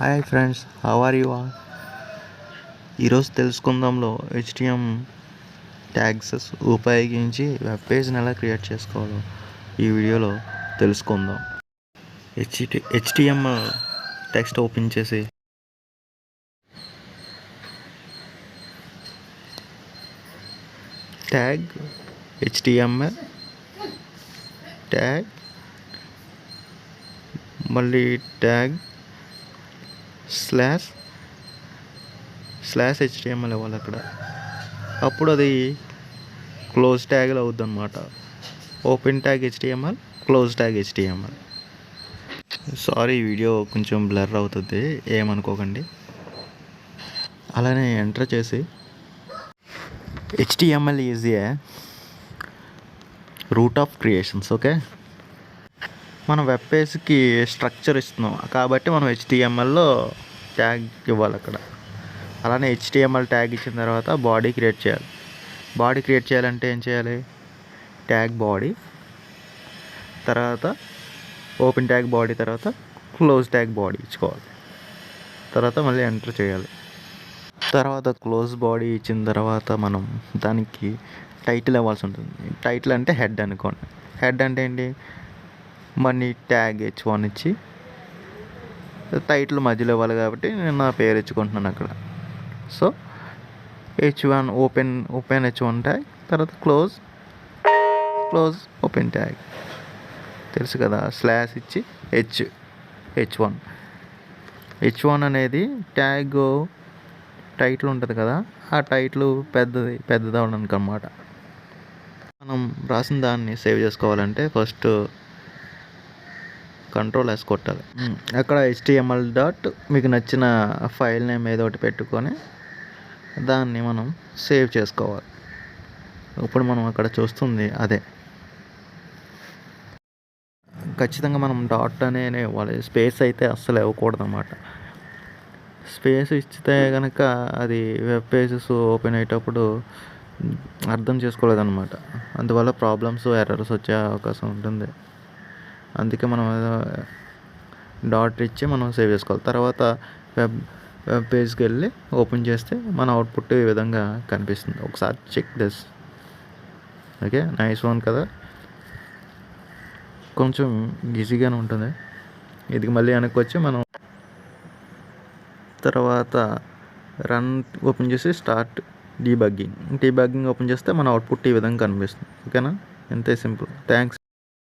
Hi friends how are you all ఈరోజు తెలుసుకుందాంలో HTM ట్యాగ్సెస్ ఉపయోగించి వెబ్ పేజ్ని ఎలా క్రియేట్ చేసుకోవాలో ఈ వీడియోలో తెలుసుకుందాం. హెచ్టి హెచ్టిఎం టెక్స్ట్ ఓపెన్ చేసి ట్యాగ్ హెచ్టిఎంఎల్ ట్యాగ్ మళ్ళీ ట్యాగ్ స్లాష్ స్లాష్ హెచ్టిఎంఎల్ ఇవ్వాలి అక్కడ. అప్పుడు అది క్లోజ్ ట్యాగ్లో అవుద్ది అనమాట open tag HTML close tag HTML sorry video కొంచెం బ్లర్ అవుతుంది. ఏమనుకోకండి. అలానే ఎంటర్ చేసి HTML is a root of creations okay మనం వెబ్ పేజ్కి స్ట్రక్చర్ ఇస్తున్నాం. కాబట్టి మనం హెచ్టిఎంఎల్లో ట్యాగ్ ఇవ్వాలి అక్కడ. అలానే హెచ్టిఎంఎల్ ట్యాగ్ ఇచ్చిన తర్వాత బాడీ క్రియేట్ చేయాలి. బాడీ క్రియేట్ చేయాలంటే ఏం చేయాలి? ట్యాగ్ బాడీ తర్వాత ఓపెన్ ట్యాగ్ బాడీ తర్వాత క్లోజ్ ట్యాగ్ బాడీ ఇచ్చుకోవాలి. తర్వాత మళ్ళీ ఎంటర్ చేయాలి. తర్వాత క్లోజ్ బాడీ ఇచ్చిన తర్వాత మనం దానికి టైటిల్ ఇవ్వాల్సి ఉంటుంది. టైటిల్ అంటే హెడ్ అనుకోండి. హెడ్ అంటే ఏంటి? మనీ ట్యాగ్ హెచ్ వన్ ఇచ్చి టైటిల్ మధ్యలో ఇవ్వాలి కాబట్టి నేను నా పేరు ఇచ్చుకుంటున్నాను అక్కడ. So H one open open H one tag తర్వాత క్లోజ్ క్లోజ్ ఓపెన్ ట్యాగ్ తెలుసు కదా స్లాష్ ఇచ్చి H H one H one అనేది ట్యాగ్ టైటిల్ ఉంటుంది కదా ఆ టైటిల్ పెద్దది పెద్దది అవడానికి అనమాట మనం రాసిన దాన్ని సేవ్ చేసుకోవాలంటే ఫస్ట్ కంట్రోల్ ఎస్ కొట్టాలి. అక్కడ హెచ్టిఎంఎల్ డాట్ మీకు నచ్చిన ఫైల్ నేమ్ ఏదో ఒకటి పెట్టుకొని దాన్ని మనం సేవ్ చేసుకోవాలి. ఇప్పుడు మనం అక్కడ చూస్తుంది అదే. ఖచ్చితంగా మనం డాట్ అనే ఇవ్వాలి. స్పేస్ అయితే అస్సలు ఇవ్వకూడదు అనమాట స్పేస్ ఇచ్చితే కనుక అది వెబ్ పేజెస్ ఓపెన్ అయ్యేటప్పుడు అర్థం చేసుకోలేదన్నమాట. అందువల్ల ప్రాబ్లమ్స్ ఎర్రర్స్ వచ్చే అవకాశం ఉంటుంది. అందుకే మనం డాట్ ఇచ్చి మనం సేవ్ చేసుకోవాలి. తర్వాత వెబ్ వెబ్ పేజ్కి వెళ్ళి ఓపెన్ చేస్తే మన అవుట్పుట్ ఈ విధంగా కనిపిస్తుంది. ఒకసారి check this. Okay nice one కదా. కొంచెం ఈజీగానే ఉంటుంది. ఇది మళ్ళీ వెనక్కి వచ్చి మనం తర్వాత రన్ ఓపెన్ చేసి స్టార్ట్ డీబగ్గింగ్. డీబగ్గింగ్ ఓపెన్ చేస్తే మన అవుట్పుట్ ఈ విధంగా కనిపిస్తుంది. ఓకేనా? ఎంతే సింపుల్. థ్యాంక్స్